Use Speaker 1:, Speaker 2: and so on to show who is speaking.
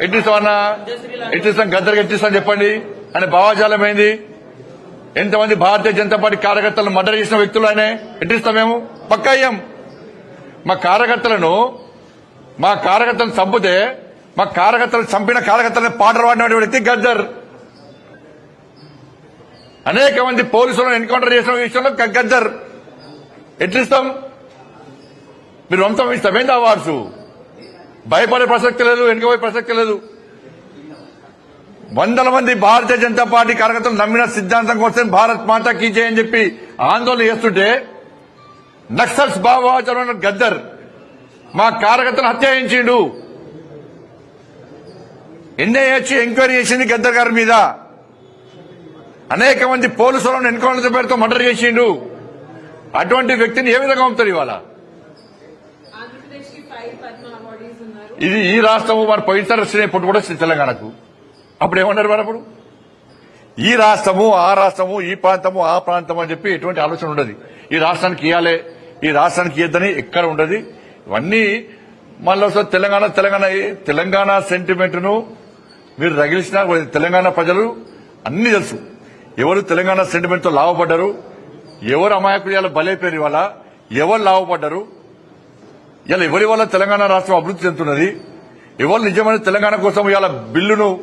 Speaker 1: ఎట్టిస్తామన్నా ఎట్టిస్తాం గద్దరికి ఎట్టిస్తాం చెప్పండి. అని భావాజాలం ఏంది ఎంతమంది భారతీయ జనతా పార్టీ కార్యకర్తలను మర్డర్ చేసిన వ్యక్తులు ఆయనే? ఎట్టిస్తాం మేము? పక్కా అయ్యాం. మా కార్యకర్తలను మా కార్యకర్తలను చంపితే మా కార్యకర్తలను చంపిన కార్యకర్తలను పాటలు పాడిన వ్యక్తి గద్దర్. అనేక మంది పోలీసులను ఎన్కౌంటర్ చేసిన విషయంలో గద్దర్. ఎట్లిస్తాం మీరు వంశం ఇస్తామేంటి అవార్డ్స్? భయపడే ప్రసక్తి లేదు వెనుకపోయే ప్రసక్తి లేదు. వందల మంది భారతీయ జనతా పార్టీ కార్యకర్తలు నమ్మిన సిద్ధాంతం కోసం భారత్ మాతా కీ అని చెప్పి ఆందోళన చేస్తుంటే నక్సల్స్ భావాచరణ గద్దర్ మా కార్యకర్తను హత్య చేయించిండు. ఎన్ఐఏ ఎంక్వైరీ చేసింది గద్దర్ గారి మీద. అనేక మంది పోలీసులను ఎన్కౌంటర్ పేరుతో మర్డర్ చేసిండు. అటువంటి వ్యక్తిని ఏ విధంగా అమ్ముతారు ఇవాళ? ఇది ఈ రాష్ట్రము మరి పోయినసారి వచ్చిన ఇప్పుడు కూడా తెలంగాణకు. అప్పుడు ఏమన్నారు మరి అప్పుడు? ఈ రాష్ట్రము ఆ రాష్ట్రము ఈ ప్రాంతము ఆ ప్రాంతం అని చెప్పి ఎటువంటి ఆలోచన ఉండదు. ఈ రాష్ట్రానికి ఇవ్వాలి ఈ రాష్ట్రానికి ఇద్దని ఎక్కడ ఉండదు. ఇవన్నీ మళ్ళీ తెలంగాణ తెలంగాణ తెలంగాణ సెంటిమెంట్ను మీరు రగిలిసిన తెలంగాణ ప్రజలు అన్ని తెలుసు. ఎవరు తెలంగాణ సెంటిమెంట్తో లాభపడ్డారు ఎవరు అమాయకులు ఇవాళ బలైపోయారు ఇవాళ? ఎవరు లాభపడ్డారు ఇలా ఎవరి వల్ల తెలంగాణ రాష్ట్రం అభివృద్ధి చెందుతున్నది? ఎవరు నిజమైన తెలంగాణ కోసం ఇవాళ బిల్లును